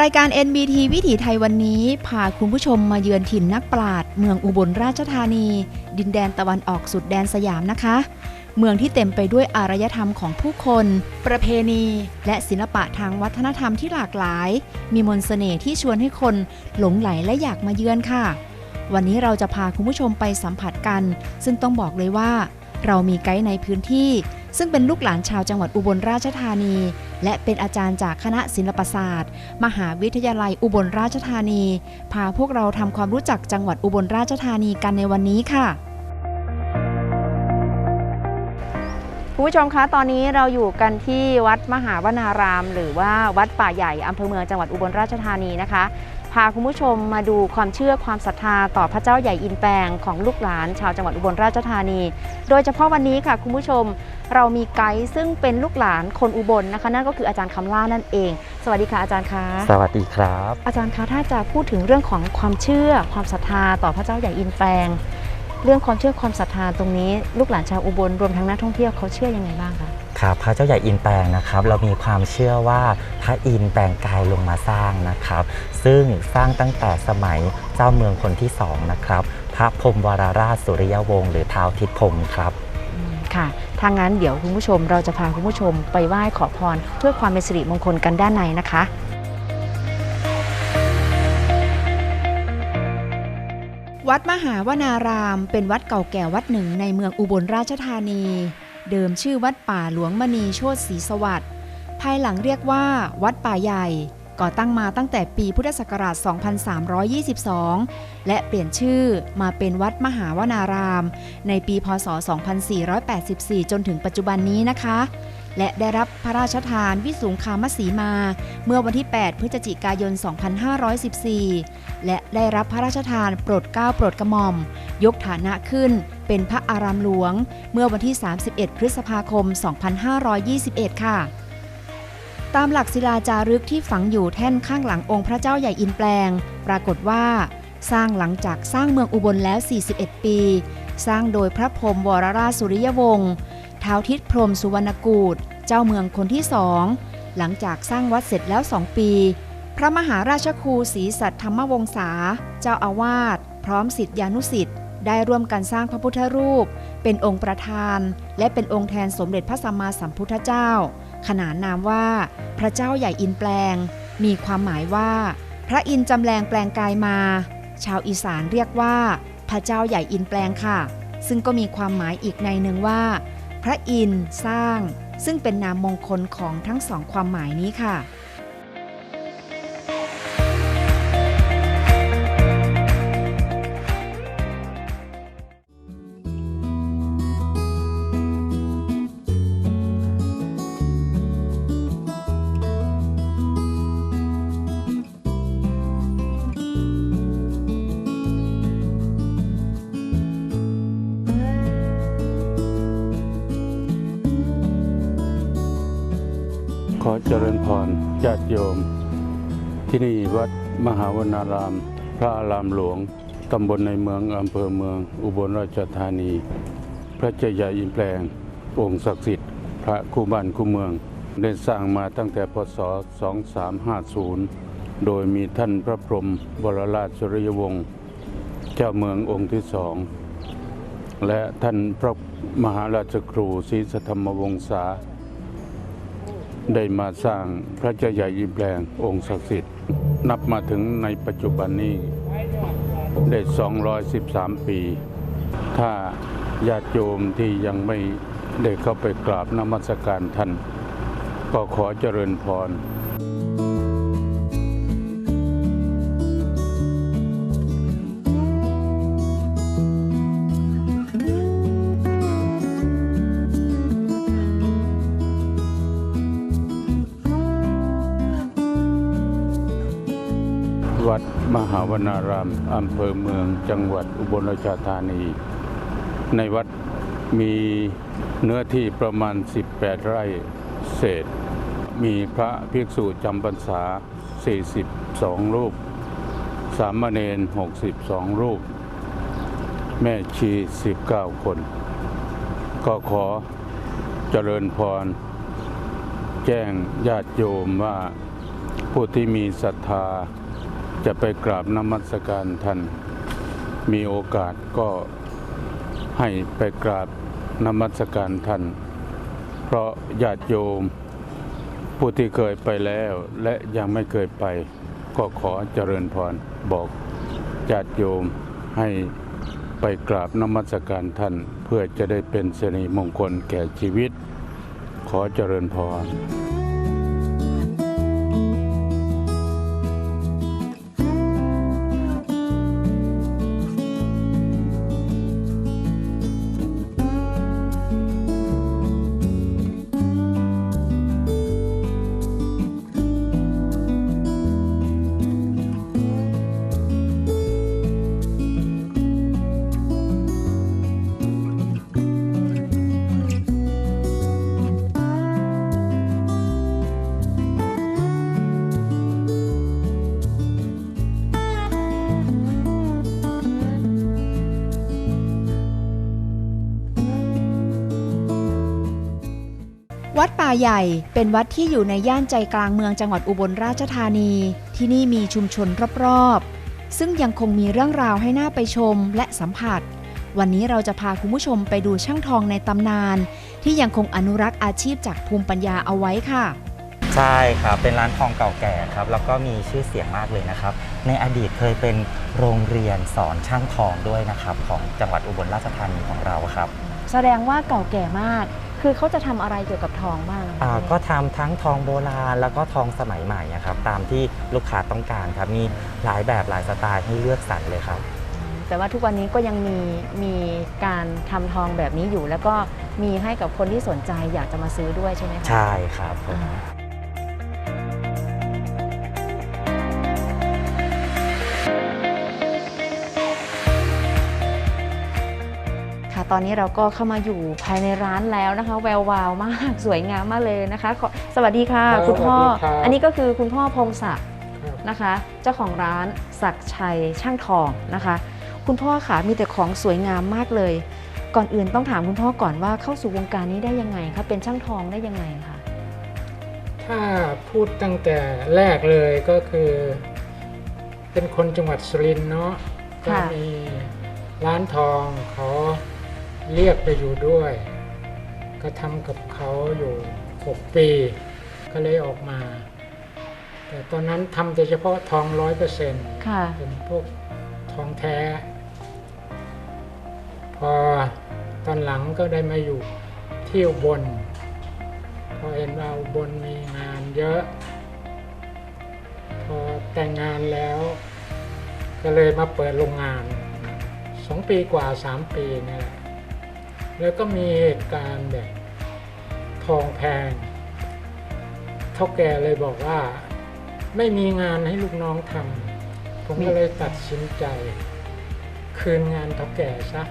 รายการ NBT วิถีไทยวันนี้พาคุณผู้ชมมาเยือนถิ่นนักปราชญ์เมืองอุบลราชธานี ดินแดนตะวันออกสุดแดนสยามนะคะ เมืองที่เต็มไปด้วยอารยธรรมของผู้คน ประเพณี และศิลปะทางวัฒนธรรมที่หลากหลาย มีมนต์เสน่ห์ที่ชวนให้คนหลงไหลและอยากมาเยือนค่ะ วันนี้เราจะพาคุณผู้ชมไปสัมผัสกัน ซึ่งต้องบอกเลยว่า เรามีไกด์ในพื้นที่ ซึ่งเป็นลูกหลานชาวจังหวัดอุบลราชธานี และเป็นอาจารย์จากคณะศิลปศาสตร์ มหาวิทยาลัยอุบลราชธานี พาพวกเราทำความรู้จักจังหวัดอุบลราชธานีกันในวันนี้ค่ะคุณผู้ชมคะตอนนี้เราอยู่กันที่วัดมหาวนาราม หรือว่าวัดป่าใหญ่อำเภอเมืองจังหวัดอุบลราชธานีนะคะ พาคุณผู้ชมมาดูความเชื่อความศรัทธาต่อพระเจ้าใหญ่อินแปลงของลูกหลาน ชาวจังหวัดอุบลราชธานี โดยเฉพาะวันนี้ค่ะคุณผู้ชมเรามีไกด์ซึ่งเป็นลูกหลานคนอุบลนะคะ นั่นก็คืออาจารย์คำล่านั่นเอง สวัสดีค่ะอาจารย์คะสวัสดีครับ อาจารย์คะถ้าจะพูดถึงเรื่องของความเชื่อความศรัทธาต่อพระเจ้าใหญ่อินแปลงเรื่องความเชื่อความศรัทธาตรงนี้ ลูกหลานชาวอุบลรวมทั้งนักท่องเที่ยวเขาเชื่อยังไงบ้างคะ ครับพระเจ้าใหญ่อินแปลงนะครับ เรามีความเชื่อว่าพระอินแปลงกายลงมาสร้างนะครับ ซึ่งสร้างตั้งแต่สมัยเจ้าเมืองคนที่สองนะครับ พระพรหมวรราชสุริยวงศ์หรือท้าวทิศพรหมครับอืมค่ะถ้างั้นเดี๋ยวคุณผู้ชมเราจะพาคุณผู้ชมไปไหว้ขอพร เพื่อความเป็นสิริมงคลกันด้านในนะคะ วัดมหาวนาราม เป็นวัดเก่าแก่วัดหนึ่งในเมืองอุบลราชธานี เดิมชื่อวัดป่าหลวงมณีโชติศรีสวัสดิ์ภายหลังเรียกว่า วัดป่าใหญ่ ก่อตั้งมาตั้งแต่ปีพุทธศักราช 2322 และเปลี่ยนชื่อมาเป็นวัดมหาวนาราม ในปีพศ 2484 จนถึงปัจจุบันนี้นะคะ และได้รับพระราชทานวิสุงคามสีมา เมื่อวันที่ 8 พฤศจิกายน 2514 และได้รับพระราชทานโปรดเกล้าโปรดกระหม่อม ยกฐานะขึ้นเป็นพระอารามหลวง เมื่อวันที่ 31 พฤษภาคม 2521 ค่ะ ตามหลักศิลาจารึกที่ฝังอยู่แท่นข้างหลังองค์พระเจ้าใหญ่อินแปลง ปรากฏว่า สร้างหลังจากสร้างเมืองอุบลแล้ว 41 ปี สร้างโดยพระพรหมวรราชสุริยวงศ์ ท้าวทิศพรมสุวรรณกูฏเจ้าเมืองคนที่สองหลังจากสร้างวัดเสร็จแล้วสองปี พระมหาราชครูศรีสัตธรรมวงศา เจ้าอาวาสพร้อมสิทธิานุสิทธิ์ได้ร่วมกันสร้างพระพุทธรูป เป็นองค์ประธาน และเป็นองค์แทนสมเด็จพระสัมมาสัมพุทธเจ้า ขนานนามว่า พระเจ้าใหญ่อินแปลง มีความหมายว่า พระอินจำแรงแปลงกายมา ชาวอีสานเรียกว่า พระเจ้าใหญ่อินแปลงค่ะ ซึ่งก็มีความหมายอีกในหนึ่งว่า พระอินทร์สร้าง ซึ่งเป็นนามมงคลของทั้งสองความหมายนี้ค่ะ มหาวนาราม พระอารามหลวง ตำบลในเมืองอำเภอเมือง อุบลราชธานี พระเจ้าใหญ่อินแปลง องค์ศักดิ์สิทธิ์ พระคู่บ้านคู่เมือง ได้สร้างมาตั้งแต่พศ 2350 โดยมีท่านพระพรหมวรราชสุริยวงศ์เจ้าเมืององค์ที่สองและท่านพระมหาราชครูศรีสัทธรรมวงศา ได้มาสร้างพระเจ้าใหญ่ยิมแปลงองค์ศักดิ์สิทธิ์ นับมาถึงในปัจจุบันนี้ได้ 213 ปี ถ้าญาติโยมที่ยังไม่ได้เข้าไปกราบนมัสการท่าน ก็ขอเจริญพร มหาวนารามอำเภอเมืองจังหวัดอุบลราชธานี ในวัดมีเนื้อที่ประมาณ 18 ไร่เศษ มีพระภิกษุจำพรรษา 42 รูป สามเณร 62 รูป แม่ชี 19 คน ก็ขอเจริญพร แจ้งญาติโยมว่าผู้ที่มีศรัทธา จะไปกราบนมัสการท่านมีโอกาสก็ให้ไปกราบนมัสการท่าน เพราะญาติโยม ผู้ที่เคยไปแล้วและยังไม่เคยไป ก็ขอเจริญพรบอกญาติโยมให้ไปกราบนมัสการท่าน เพื่อจะได้เป็นสิริมงคลแก่ชีวิต ขอเจริญพราใหญ่เป็นวัดที่อยู่ในย่านใจกลางเมืองจังหวัดอุบลราชธานี ที่นี่มีชุมชนรอบๆ ซึ่งยังคงมีเรื่องราวให้น่าไปชมและสัมผัส วันนี้เราจะพาคุณผู้ชมไปดูช่างทองในตำนาน ที่ยังคงอนุรักษ์อาชีพจากภูมิปัญญาเอาไว้ค่ะ ใช่ครับ เป็นร้านทองเก่าแก่ครับ แล้วก็มีชื่อเสียงมากเลยนะครับ ในอดีตเคยเป็นโรงเรียนสอนช่างทองด้วยนะครับ ของจังหวัดอุบลราชธานีของเราครับ แสดงว่าเก่าแก่มาก คือเขาจะทำอะไรเกี่ยวกับทองบ้างอ่าก็ทำทั้งทองโบราณแล้วก็ทองสมัยใหม่นะครับตามที่ลูกค้าต้องการครับมีหลายแบบหลายสไตล์ให้เลือกสรรเลยครับ แต่ว่าทุกวันนี้ก็ยังมีมีการทำทองแบบนี้อยู่ แล้วก็มีให้กับคนที่สนใจอยากจะมาซื้อด้วยใช่ไหมคะใช่ครับผม อ่า ตอนนี้เราก็เข้ามาอยู่ภายในร้านแล้วนะคะ แวววาวมากสวยงามมากเลยนะคะขอสวัสดีค่ะ ครับคุณพ่อ สวัสดีครับ อันนี้ก็คือคุณพ่อพงศักดิ์ครับนะคะ เจ้าของร้านศักดิ์ชัยช่างทองนะคะ คุณพ่อค่ะมีแต่ของสวยงามมากเลย ก่อนอื่นต้องถามคุณพ่อก่อนว่าเข้าสู่วงการนี้ได้ยังไงคะเป็นช่างทองได้ยังไงคะถ้าพูดตั้งแต่แรกเลยก็คือ เป็นคนจังหวัดสุรินทร์เนาะก็ค่ะมีร้านทองเขา เรียกไปอยู่ด้วย ก็ทำกับเขาอยู่ 6 ปี ก็เลยออกมา แต่ตอนนั้นทำแต่เฉพาะทองร้อยเปอร์เซ็นต์ค่ะเป็นพวกทองแท้ พอตอนหลังก็ได้มาอยู่ที่อุบลพอเห็นว่าอุบลมีงานเยอะ พอแต่งงานแล้ว ก็เลยมาเปิดโรงงานสองปีกว่าสามปีเนี่ยแหละ แล้วก็มีเหตุการณ์แบบทองแพงเท่าแก่เลยบอกว่า ไม่มีงานให้ลูกน้องทำผมก็เลยตัดสินใจ คืนงานเท่าแก่ซะ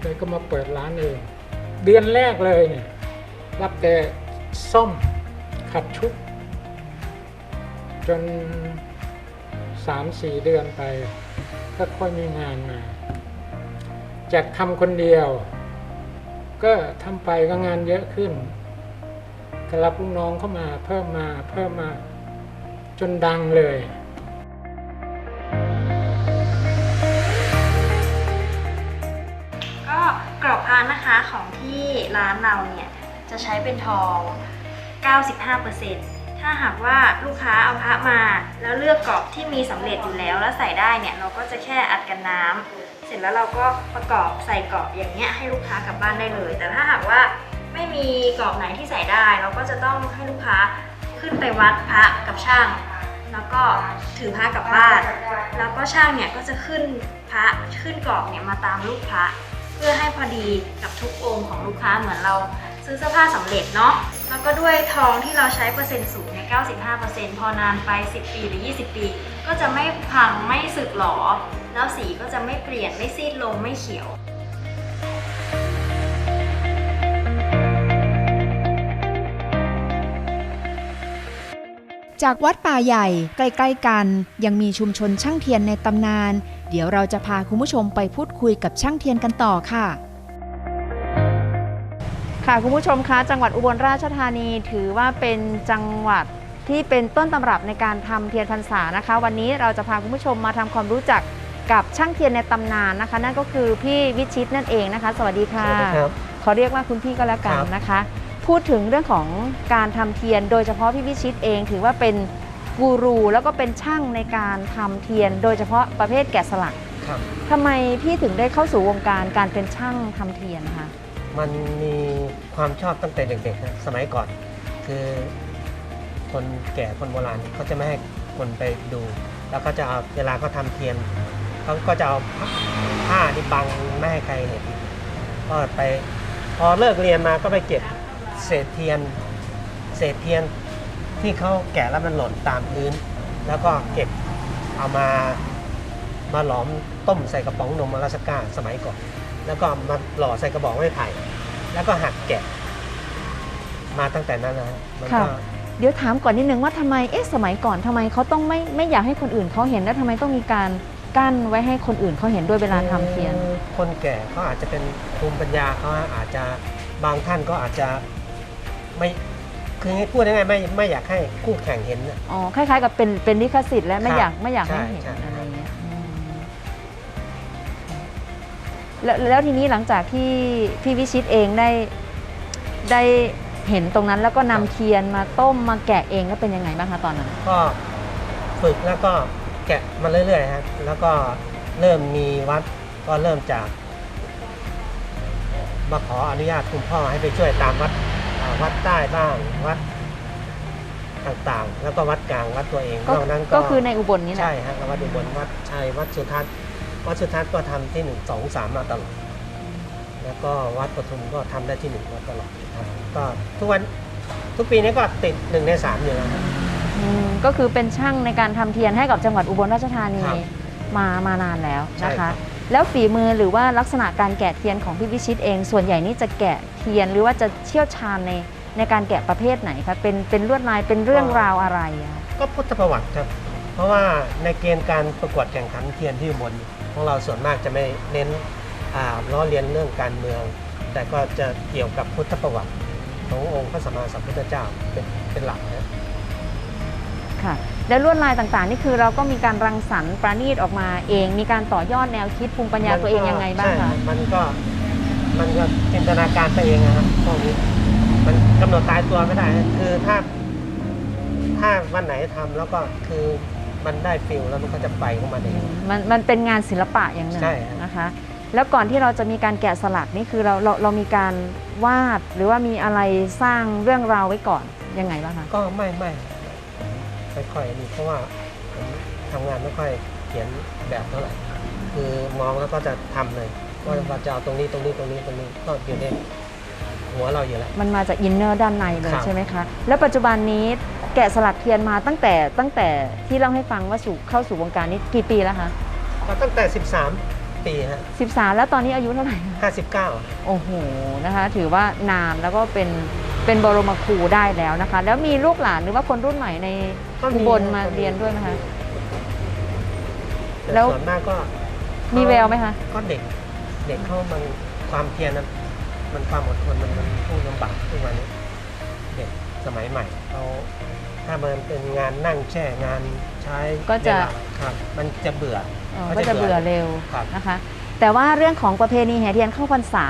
เลยก็มาเปิดร้านเอง เดือนแรกเลยเนี่ย รับแต่ซ่อมขัดชุบจนสามสี่เดือนไป ก็ค่อยมีงานมา จากทำคนเดียว ก็ทำไปก็งานเยอะขึ้นก็รับลูกน้องเข้ามาเพิ่มมาเพิ่มมาจนดังเลยคานนะคะของที่ร้านเราเนี่ย จะใช้เป็นทอง 95%ถ้าหากว่าลูกค้าเอาพระมา แล้วเลือกกรอบที่มีสำเร็จอยู่แล้วแล้วใส่ได้เนี่ย เราก็จะแค่อัดกันน้ำ ร็จแล้วเราก็ประกอบใส่กรอบอย่างเงี้ยให้ลูกค้ากลับบ้านได้เลย แต่ถ้าหากว่าไม่มีกรอบไหนที่ใส่ได้ เราก็จะต้องให้ลูกค้าขึ้นไปวัดพระกับช่าง แล้วก็ถือพระกลับบ้าน แล้วก็ช่างเนี่ยก็จะขึ้นพระขึ้นกรอบเนี่ยมาตามรูปพระเพื่อให้พอดีกับทุกองค์ของลูกค้าเหมือนเราซื้อเสื้อผ้าสำเร็จเนาะ แล้วก็ด้วยทองที่เราใช้เปอร์เซ็นต์สูงเนี่ย95%พอนานไป 10 ปีหรือ 20 ปี ก็จะไม่พังไม่สึกหรอ แล้วสีก็จะไม่เปลี่ยนไม่ซีดลงไม่เขียวจากวัดป่าใหญ่ใกล้ ๆ กัน ยังมีชุมชนช่างเทียนในตำนาน เดี๋ยวเราจะพาคุณผู้ชมไปพูดคุยกับช่างเทียนกันต่อค่ะ ค่ะคุณผู้ชมคะจังหวัดอุบลราชธานีถือว่าเป็นจังหวัดที่เป็นต้นตำรับในการทำเทียนพรรษานะคะ วันนี้เราจะพาคุณผู้ชมมาทำความรู้จัก กับช่างเทียนในตำนานนะคะ นั่นก็คือพี่วิชิตนั่นเองนะคะ สวัสดีค่ะขอเรียกว่าคุณพี่ก็แล้วกันนะคะ พูดถึงเรื่องของการทำเทียน โดยเฉพาะพี่วิชิตเองถือว่าเป็นกูรูแล้วก็เป็นช่างในการทำเทียน โดยเฉพาะประเภทแกะสลักครับทำไมพี่ถึงได้เข้าสู่วงการการเป็นช่างทำเทียนนะคะมันมีความชอบตั้งแต่เด็กๆนะสมัยก่อน คือคนแก่คนโบราณเขาจะไม่ให้คนไปดู แล้วก็จะเอาเวลาเขาทำเทียน เขาก็จะเอาผ้าที่บังไม่ให้ใครเห็นก็ไปพอเลิกเรียนมาก็ไปเก็บเศษเทียน เศษเทียนที่เขาแกะแล้วมันหล่นตามพื้น แล้วก็เก็บเอามามาหลอมต้มใส่กระป๋องนมอลาสก้าสมัยก่อน แล้วก็มาหล่อใส่กระบอกไม้ไผ่ แล้วก็หักแกะ มาตั้งแต่นั้นนะฮะมันก็เดี๋ยวถามก่อนนิดนึงว่าทำไมเอ๊ะสมัยก่อนทำไมเขาต้องไม่ไม่อยากให้คนอื่นเขาเห็นแล้วทำไมต้องมีการ กั้นไว้ให้คนอื่นเขาเห็นด้วยเวลาทำเทียนคือคนแก่เขาอาจจะเป็นภูมิปัญญาเขาอาจจะบางท่านก็อาจจะไม่คือให้พูดยังไงไม่ไม่อยากให้คู่แข่งเห็นน่ะ อ๋อ คล้ายๆกับเป็นเป็นลิขสิทธิ์และไม่ครับอยากไม่อยากให้ใช่เห็นใช่ อะไรเงี้ยอืมแล้วแล้วทีนี้หลังจากที่พี่วิชิตเองได้ได้เห็นตรงนั้นแล้วก็นำเทียนมาต้มมาแกะเองแล้วเป็นยังไงบ้างคะตอนนั้น ก็ฝึกแล้วก็ แกะมาเรื่อยๆครับ แล้วก็เริ่มมีวัดก็เริ่มจาก มาขออนุญาตคุณพ่อให้ไปช่วยตามวัดอ่าวัดใต้บ้างวัดต่างๆ แล้วก็วัดกลางวัดตัวเองก็นอกนั้นก็คือในอุบลนี่แหละใช่ฮะวัดอุบลวัดชัยวัดสุทัศน์วัดสุทัศน์ก็ทำที่หนึ่งสองสามมาตลอดแล้วก็วัดปทุมก็ทำได้ที่หนึ่งมาตลอดครับก็ทุกวันทุกปีนี้ก็ติดหนึ่งในสามอยู่แล้วครับ อืมก็คือเป็นช่างในการทำเทียนให้กับจังหวัดอุบลราชธานีครับมามานานแล้วใช่นะครัคะ บ แล้วฝีมือหรือว่าลักษณะการแกะเทียนของพี่วิชิตเอง ส่วนใหญ่นี่จะแกะเทียนหรือว่าจะเชี่ยวชาญในในการแกะประเภทไหนคะเป็นเป็นลวดลายเป็นเรื่องราวอะไรอะก็พุทธประวัติครับ เพราะว่าในเกณฑ์การประกวดแข่งขันเทียนที่อุบลของเราส่วนมากจะไม่เน้นอ่าล้อเลียนเรื่องการเมือง แต่ก็จะเกี่ยวกับพุทธประวัติขององค์พระสัมมาสัมพุทธเจ้าเป็นเป็นหลักนะ ค่ะ แล้วลวดลายต่างๆ นี่คือเราก็มีการรังสรรค์ประณีตออกมาเอง มีการต่อยอดแนวคิดภูมิปัญญาตัวเองยังไงบ้างใช่คะ มันก็มันก็จินตนาการไปเองนะครับพวกนี้มันกำหนดตายตัวไม่ได้นะคือถ้า ถ้าวันไหนทำแล้วก็คือมันได้ฟิลแล้วมันก็จะไปของมันเอง มันมันเป็นงานศิลปะอย่างหนึ่งใช่ฮะนะคะ แล้วก่อนที่เราจะมีการแกะสลักนี่คือเราเราเรามีการวาดหรือว่ามีอะไรสร้างเรื่องราวไว้ก่อนยังไงบ้างคะ ก็ไม่ไม่ ไม่ค่อยนี่เพราะว่าผมทำงานไม่ค่อยเขียนแบบเท่าไหร่คือมองแล้วก็จะทำเลยว่าเราจะเอาตรงนี้ตรงนี้ตรงนี้ตรงนี้ก็อยู่ในหัวเราอยู่แล้วมันมาจากอินเนอร์ด้านในเลยครับใช่ไหมคะ แล้วปัจจุบันนี้แกะสลักเทียนมาตั้งแต่ตั้งแต่ที่เล่าให้ฟังว่าสู่เข้าสู่วงการนี้กี่ปีแล้วคะก็ตั้งแต่ 13 ปีฮะ13 แล้วตอนนี้อายุเท่าไหร่คะ59 โอ้โหนะคะ ถือว่านานแล้วก็เป็น เป็นบรมครูได้แล้วนะคะ แล้วมีลูกหลานหรือว่าคนรุ่นใหม่ในก็มี อุบลมาก็มีเรียนด้วยไหมคะแต่แล้ว ส่วนมากก็มีแววไหมคะ ก็เด็ก เด็กเขามันความเพียรนะมันความอดทนมันมันพูดลำบากทุกวันนี้เด็กสมัยใหม่เขาถ้ามันเป็นงานนั่งแช่งานใช้ก็จะ เวลาครับ มันจะเบื่อ อ๋อเขาก็จะจะเบื่อเบื่อเร็วครับนะคะ แต่ว่าเรื่องของประเพณีแห่เทียนเข้าพรรษา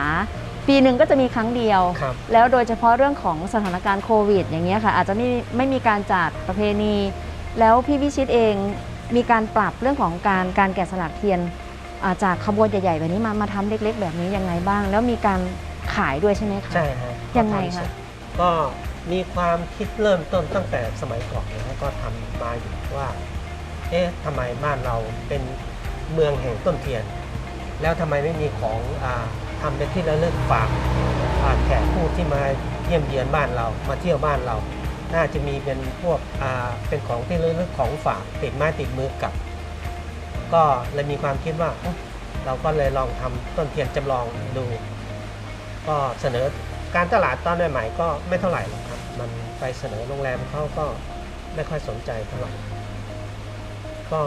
ปีหนึ่งก็จะมีครั้งเดียว ครับ แล้วโดยเฉพาะเรื่องของสถานการณ์โควิด อย่างเงี้ยค่ะ อาจจะไม่ไม่มีการจัดประเพณี แล้วพี่วิชิตเองมีการปรับเรื่องของการการแกะสลักเทียนอ่าจากขบวนใหญ่ๆ แบบนี้มามาทำเล็ก ๆ แบบนี้ยังไงบ้าง แล้วมีการขายด้วยใช่ไหมคะ ใช่ฮะยังไงคะ ก็มีความคิดเริ่มต้นตั้งแต่สมัยก่อนนะฮะก็ทำมาอยู่ว่า เอ๊ะทำไมบ้านเราเป็นเมืองแห่งต้นเทียน แล้วทำไมไม่มีของอา ทำเป็นที่ระลึกฝากอ่าแขกผู้ที่มาเยี่ยมเยียนบ้านเรา มาเที่ยวบ้านเรา น่าจะมีเป็นพวกเป็นของที่ระลึกของฝากติดไม้ติดมือกลับ ก็เลยมีความคิดว่าเราก็เลยลองทำต้นเทียนจำลองดู ก็เสนอการตลาดตอนใหม่ๆก็ไม่เท่าไหร่หรอกครับ มันไปเสนอโรงแรมเขาก็ไม่ค่อยสนใจเท่าไหร่ก็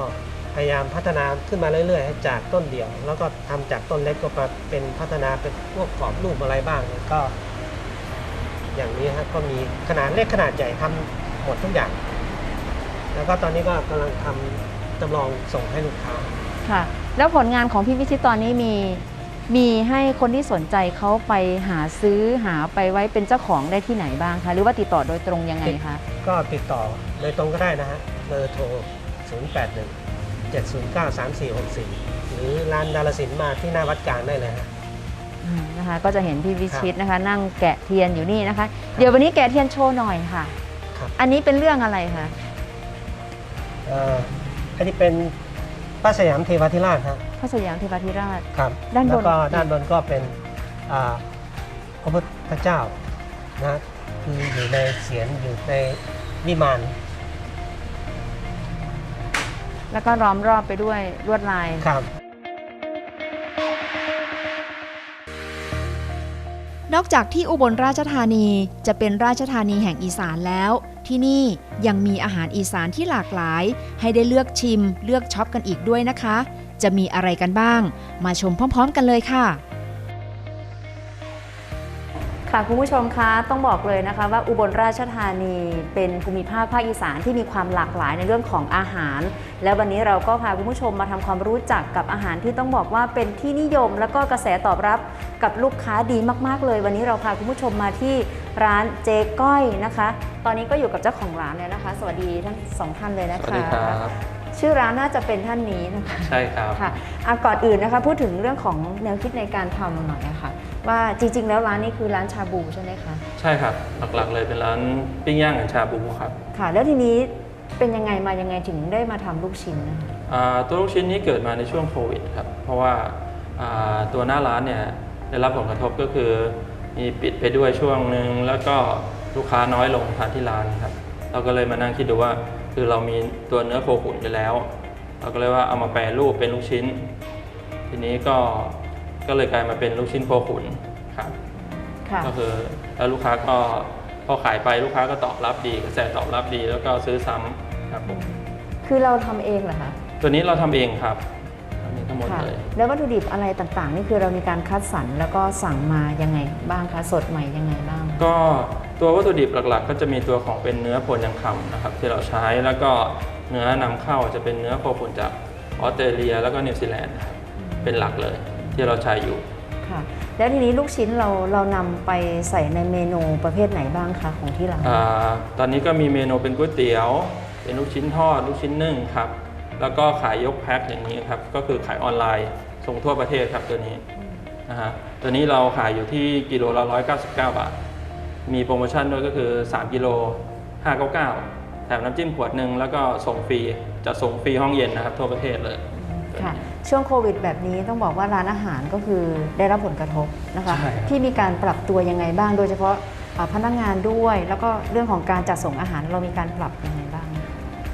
พยายามพัฒนาขึ้นมาเรื่อยๆ จากต้นเดียว แล้วก็ทำจากต้นเล็กก็มาเป็นพัฒนาเป็นพวกกรอบรูปอะไรบ้างเนี่ยก็ อย่างนี้ครับก็มีขนาดเล็กขนาดใหญ่ทำหมดทุกอย่าง แล้วก็ตอนนี้ก็กำลังทำจำลองส่งให้ลูกค้าค่ะ แล้วผลงานของพี่วิชิตตอนนี้มีมีให้คนที่สนใจเขาไปหาซื้อหาไปไว้เป็นเจ้าของได้ที่ไหนบ้างคะ หรือว่าติดต่อโดยตรงยังไงคะ ก็ติดต่อโดยตรงก็ได้นะฮะเบอร์โทร 081 709 3464 หรือร้านดาลสินมาที่หน้าวัดกลางได้เลยฮะ อืมนะคะก็จะเห็นพี่วิชิตนะคะ นั่งแกะเทียนอยู่นี่นะคะ เดี๋ยววันนี้แกะเทียนโชว์หน่อยค่ะ ครับ อันนี้เป็นเรื่องอะไรคะเอ่ออันนี้เป็นพระสยามเทวาธิราชฮะพระสยามเทวาธิราช ครับด้านบน แล้วก็ด้านบนก็เป็นอ่าพระพุทธเจ้านะคืออยู่ในเสียนอยู่ในวิมาน แล้วก็ล้อมรอบไปด้วยลวดลาย ครับ นอกจากที่อุบลราชธานีจะเป็นราชธานีแห่งอีสานแล้ว ที่นี่ยังมีอาหารอีสานที่หลากหลาย ให้ได้เลือกชิม เลือกช็อปกันอีกด้วยนะคะ จะมีอะไรกันบ้าง มาชมพร้อม ๆ กันเลยค่ะ ค่ะคุณผู้ชมคะต้องบอกเลยนะคะว่าอุบลราชธานีเป็นภูมิภาคภาคอีสานที่มีความหลากหลายในเรื่องของอาหาร และวันนี้เราก็พาคุณผู้ชมมาทำความรู้จักกับอาหารที่ต้องบอกว่าเป็นที่นิยม แล้วก็กระแสตอบรับกับลูกค้าดีมาก ๆ เลย วันนี้เราพาคุณผู้ชมมาที่ร้านเจ๊ก้อยนะคะ ตอนนี้ก็อยู่กับเจ้าของร้านเลยนะคะ สวัสดีทั้งสองท่านเลยนะคะสวัสดีครับชื่อร้านน่าจะเป็นท่านนี้นะคะใช่ครับค่ะอะก่อนอื่นนะคะ พูดถึงเรื่องของแนวคิดในการทำหน่อยนะคะ ว่าจริง ๆ แล้วร้านนี้คือร้านชาบูใช่ไหมคะ ใช่ครับ หลักๆเลยเป็นร้านปิ้งย่างกับชาบูครับค่ะ แล้วทีนี้เป็นยังไงมายังไงถึงได้มาทำลูกชิ้นนะคะอ่าตัวลูกชิ้นนี้เกิดมาในช่วงโควิดครับ เพราะว่าอ่าตัวหน้าร้านเนี่ยได้รับผลกระทบก็คือมีปิดไปด้วยช่วงหนึ่งแล้วก็ลูกค้าน้อยลงทานที่ร้านครับ เราก็เลยมานั่งคิดดูว่า คือเรามีตัวเนื้อโคขุนอยู่แล้ว เราก็เลยว่าเอามาแปรรูปเป็นลูกชิ้น ทีนี้ก็ ก็เลยกลายมาเป็นลูกชิ้นโคขุนครับค่ะก็คือแล้วลูกค้าก็พอขายไปลูกค้าก็ตอบรับดีกระแสตอบรับดีแล้วก็ซื้อซ้ำครับผมคือเราทำเองเหรอคะตัวนี้เราทำเองครับทำเองทั้งหมดค่ะเลยแล้ววัตถุดิบอะไรต่างๆ นี่คือเรามีการคัดสรรแล้วก็สั่งมายังไงบ้างคะสดใหม่ยังไงบ้าง ก็ตัววัตถุดิบหลักๆ ก็จะมีตัวของเป็นเนื้อโพนยังคำนะครับที่เราใช้แล้วก็เนื้อนำเข้าจะเป็นเนื้อโคขุนจากออสเตรเลีย แล้วก็นิวซีแลนด์นะครับเป็นหลักเลย ที่เราใช้อยู่ค่ะแล้วทีนี้ลูกชิ้นเราเรานำไปใส่ในเมนูประเภทไหนบ้างคะของที่ร้านอาตอนนี้ก็มีเมนูเป็นก๋วยเตี๋ยว เป็นลูกชิ้นทอด ลูกชิ้นนึ่งครับ แล้วก็ขายยกแพ็คอย่างนี้ครับ ก็คือขายออนไลน์ส่งทั่วประเทศครับตัวนี้นะฮะตัวนี้เราขายอยู่ที่กิโลละ199 บาท มีโปรโมชั่นด้วยก็คือ 3 กิโล 599 แถมน้ำจิ้มขวดหนึ่งแล้วก็ส่งฟรีจะส่งฟรีห้องเย็นนะครับทั่วประเทศเลย ค่ะ ช่วงโควิดแบบนี้ต้องบอกว่าร้านอาหารก็คือได้รับผลกระทบนะคะใช่ครับที่มีการปรับตัวยังไงบ้าง โดยเฉพาะอ่าพนักงานด้วย แล้วก็เรื่องของการจัดส่งอาหารเรามีการปรับยังไงบ้าง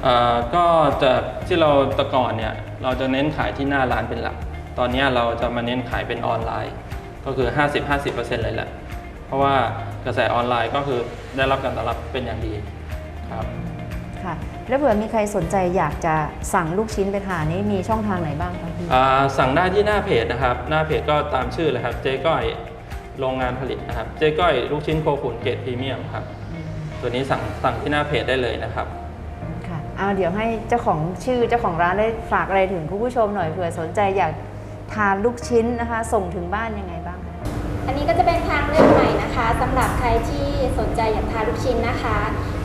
อ่าก็จากที่เราแตะก่อนเนี่ยเราจะเน้นขายที่หน้าร้านเป็นหลัก ตอนเนี้ยเราจะมาเน้นขายเป็นออนไลน์ ก็คือ 50-50%เลยแหละ เพราะว่ากระแสออนไลน์ก็คือได้รับการตอบรับเป็นอย่างดีครับ ค่ะ แล้วเผื่อมีใครสนใจอยากจะสั่งลูกชิ้นไปทานนี่มีช่องทางไหนบ้างคะพี่อ่าสั่งได้ที่หน้าเพจนะครับ หน้าเพจก็ตามชื่อเลยครับ เจ๊ก้อยโรงงานผลิตนะครับ เจ๊ก้อยลูกชิ้นโคขุนเกรดพรีเมียมครับ ตัวนี้สั่งสั่งที่หน้าเพจได้เลยนะครับ ค่ะเอาเดี๋ยวให้เจ้าของชื่อเจ้าของร้านได้ฝากอะไรถึงคุณผู้ชมหน่อยเผื่อสนใจอยากทานลูกชิ้นนะคะ ส่งถึงบ้านยังไงบ้างคะไออันนี้ก็จะเป็นทางเลือกใหม่นะคะสำหรับใครที่สนใจอยากทานลูกชิ้นนะคะ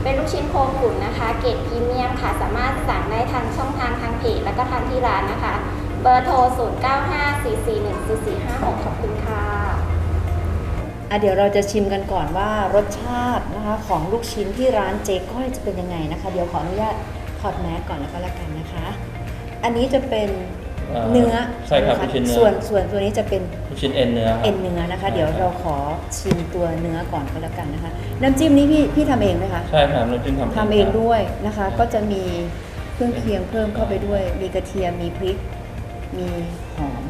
เป็นลูกชิ้นโคขุนนะคะ เกรดพรีเมียมค่ะ สามารถสั่งได้ทางช่องทางทางเพจแล้วก็ทางที่ร้านนะคะ เบอร์โทร 0954414456 ขอบคุณค่ะอะเดี๋ยวเราจะชิมกันก่อนว่ารสชาตินะคะของลูกชิ้นที่ร้านเจ๊ก้อยจะเป็นยังไงนะคะ เดี๋ยวขออนุญาตถอดแมสก่อนแล้วก็แล้วกันนะคะ อันนี้จะเป็น เอ่อเนื้อใช่ครับะะลูกชิ้นเนื้อส่วนส่วนตัวนี้จะเป็นลูกชิ้นเอ็นเนื้อครับเอ็นเนื้อนะคะใช่เดี๋ยวครับเราขอชิมตัวเนื้อก่อนก็แล้วกันนะคะ น้ำจิ้มนี้พี่พี่ทำเองไหมคะใช่ครับน้ำจิ้มทำทำเองครับด้วยนะคะ ก็จะมีเครื่องเคียงเพิ่มเข้าไปด้วย มีกระเทียมมีพริก มีหอม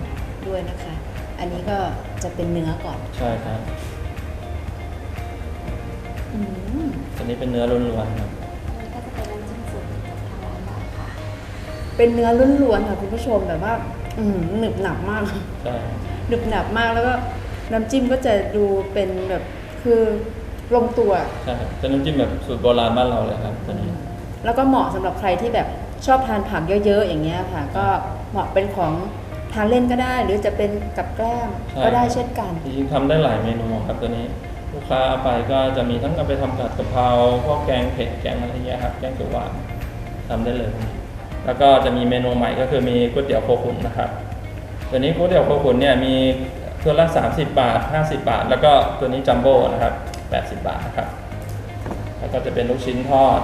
ด้วยนะคะ อันนี้ก็จะเป็นเนื้อก่อนใช่ครับอืมอันนี้เป็นเนื้อล้วนๆครับ เป็นเนื้อล้วนๆค่ะคุณผู้ชมแบบว่า อืมหนึบหนับมาก ใช่ หนึบหนับมากแล้วก็น้ำจิ้มก็จะดูเป็นแบบคือลงตัว ใช่ครับเป็นน้ำจิ้มแบบสูตรโบราณบ้านเราเลยครับตัวนี้ แล้วก็เหมาะสำหรับใครที่แบบชอบทานผักเยอะๆ อย่างเงี้ยค่ะ ก็เหมาะเป็นของทานเล่นก็ได้ หรือจะเป็นกับแกล้มใช่ ก็ได้เช่นกัน จริงๆทำได้หลายเมนูครับตัวนี้ ลูกค้าเอาไปก็จะมีทั้งเอาไปทำผัดกะเพราพวกแกงเผ็ดแกงอะไรเงี้ยครับแกงเขียวหวานทำได้เลย แล้วก็จะมีเมนูใหม่ก็คือมีก๋วยเตี๋ยวโคขุนนะครับตัวนี้ก๋วยเตี๋ยวโคขุนเนี่ยมีตัวละ 30 บาท 50 บาท แล้วก็ตัวนี้จัมโบ้นะครับ 80 บาทนะครับ แล้วก็จะเป็นลูกชิ้นทอด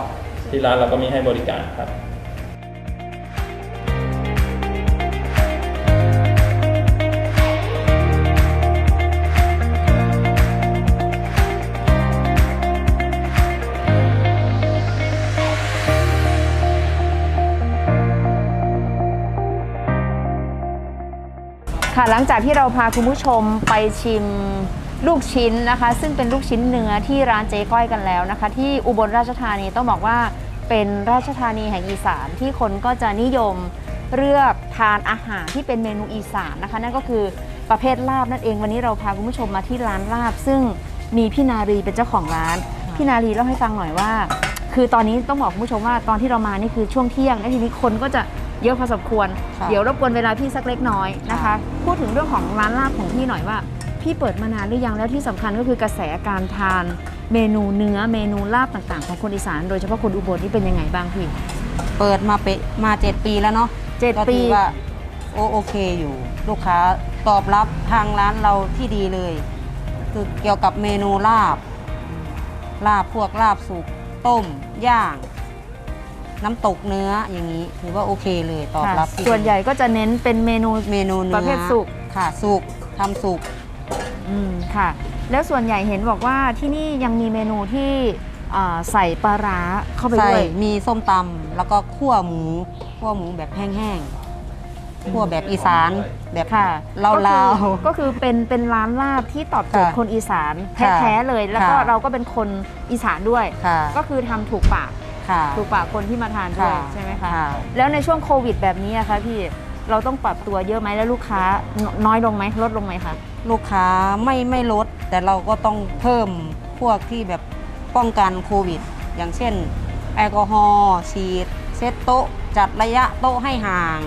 ที่ร้านเราก็มีให้บริการครับ ค่ะหลังจากที่เราพาคุณผู้ชมไปชิมลูกชิ้นนะคะ ซึ่งเป็นลูกชิ้นเนื้อที่ร้านเจ๊ก้อยกันแล้วนะคะ ที่อุบลราชธานีต้องบอกว่าเป็นราชธานีแห่งอีสานที่คนก็จะนิยมเลือกทานอาหารที่เป็นเมนูอีสานนะคะ นั่นก็คือประเภทลาบนั่นเองวันนี้เราพาคุณผู้ชมมาที่ร้านลาบ ซึ่งมีพี่นารีเป็นเจ้าของร้าน พี่นารีเล่าให้ฟังหน่อยว่า คือตอนนี้ต้องบอกคุณผู้ชมว่าตอนที่เรามานี่คือช่วงเที่ยงและทีนี้คนก็จะ เยอะพอสมควร ค่ะเดี๋ยวรบกวนเวลาพี่สักเล็กน้อยนะคะพูดถึงเรื่องของร้านลาบของพี่หน่อยว่า พี่เปิดมานานหรือยังแล้วที่สำคัญก็คือกระแสการทาน เมนูเนื้อเมนูลาบต่างๆ ของคนอีสาน โดยเฉพาะคนอุบลนี่เป็นยังไงบ้างพี่ เปิดมาเปะมาเจ็ดปีแล้วเนาะเจ็ดก็ปี ถือว่าโอโอเคอยู่ ลูกค้าตอบรับทางร้านเราที่ดีเลย คือเกี่ยวกับเมนูลาบ ลาบพวกลาบสุกต้ม ย่าง น้ำตกเนื้ออย่างนี้ถือว่าโอเคเลยตอบค่ะรับที่ดีส่วนใหญ่ก็จะเน้นเป็นเมนู เมนูเนื้อประเภทสุก ค่ะ สุกทำสุก อืมค่ะ แล้วส่วนใหญ่เห็นบอกว่าที่นี่ยังมีเมนูที่อ่าใส่ปลาร้าเข้าไปใส่ด้วย มีส้มตำแล้วก็คั่วหมูคั่วหมูแบบแห้งๆคั่วแบบอีสานแบบค่ะลาวลาวก็คือก็คือเป็นเป็นร้านลาบที่ตอบโจทย์ค่ะคนอีสานค่ะแท้ๆเลย แล้วก็ค่ะ เราก็เป็นคนอีสานด้วย ค่ะ ก็คือทำถูกปาก ค่ะ ถูกปากคนที่มาทานด้วยค่ะใช่ไหมคะ ค่ะ แล้วในช่วงโควิดแบบนี้อะคะพี่เราต้องปรับตัวเยอะไหมแล้วลูกค้านน้อยลงไหมลดลงไหมคะลูกค้าไม่ไม่ลด แต่เราก็ต้องเพิ่มพวกที่แบบป้องกันโควิด อย่างเช่น แอลกอฮอล์ฉีดเซตโต๊ะ จัดระยะโต๊ะให้ห่าง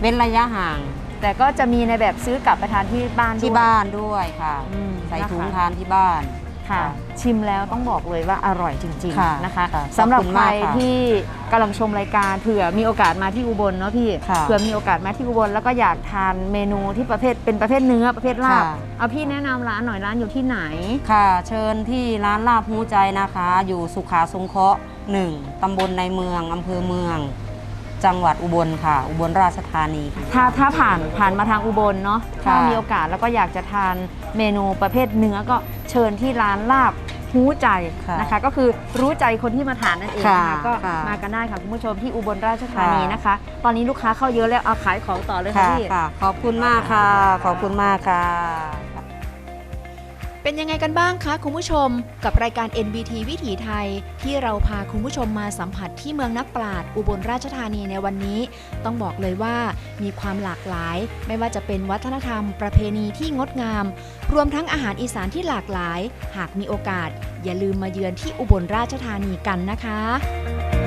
เว้นระยะห่างแต่ก็จะมีในแบบซื้อกลับไปทานที่บ้านที่ด้วยบ้านด้วยค่ะ อืมใส่นะคะถุงทานที่บ้าน ค่ะ ชิมแล้วต้องบอกเลยว่าอร่อยจริง ค่ะๆนะคะค่ะสำหรับขอบคุณใครมากค่ะที่กำลังชมรายการเผื่อมีโอกาสมาที่อุบลเนาะพี่ค่ะเผื่อมีโอกาสมาที่อุบลแล้วก็อยากทานเมนูที่ประเภทเป็นประเภทเนื้อประเภทลาบค่ะ เอาพี่แนะนำร้านหน่อยร้านอยู่ที่ไหน ค่ะเชิญที่ร้านลาบหูใจนะคะ อยู่สุขาสงเคราะห์หนึ่งตำบลในเมืองอำเภอเมือง จังหวัดอุบลค่ะ อุบลราชธานีค่ะ ถ้าถ้าผ่านผ่านมาทางอุบลเนาะถ้าค่ะ มีโอกาสแล้วก็อยากจะทานเมนูประเภทเนื้อก็เชิญที่ร้านลาบหูใจค่ะนะคะ ก็คือรู้ใจคนที่มาทานนั่นเองนะคะค่ะก็ค่ะมากันได้ค่ะคุณผู้ชมที่อุบลราชธานีค่ะ นะคะ ตอนนี้ลูกค้าเข้าเยอะแล้วเอาขายของต่อเลยค่ะค่ะพี่ ค่ะ ขอบคุณมากค่ะ ขอบคุณมากค่ะ เป็นยังไงกันบ้างคะคุณผู้ชม กับรายการ NBT วิถีไทย ที่เราพาคุณผู้ชมมาสัมผัสที่เมืองนักปราชญ์อุบลราชธานีในวันนี้ ต้องบอกเลยว่ามีความหลากหลาย ไม่ว่าจะเป็นวัฒนธรรม ประเพณีที่งดงาม รวมทั้งอาหารอีสานที่หลากหลาย หากมีโอกาส อย่าลืมมาเยือนที่อุบลราชธานีกันนะคะ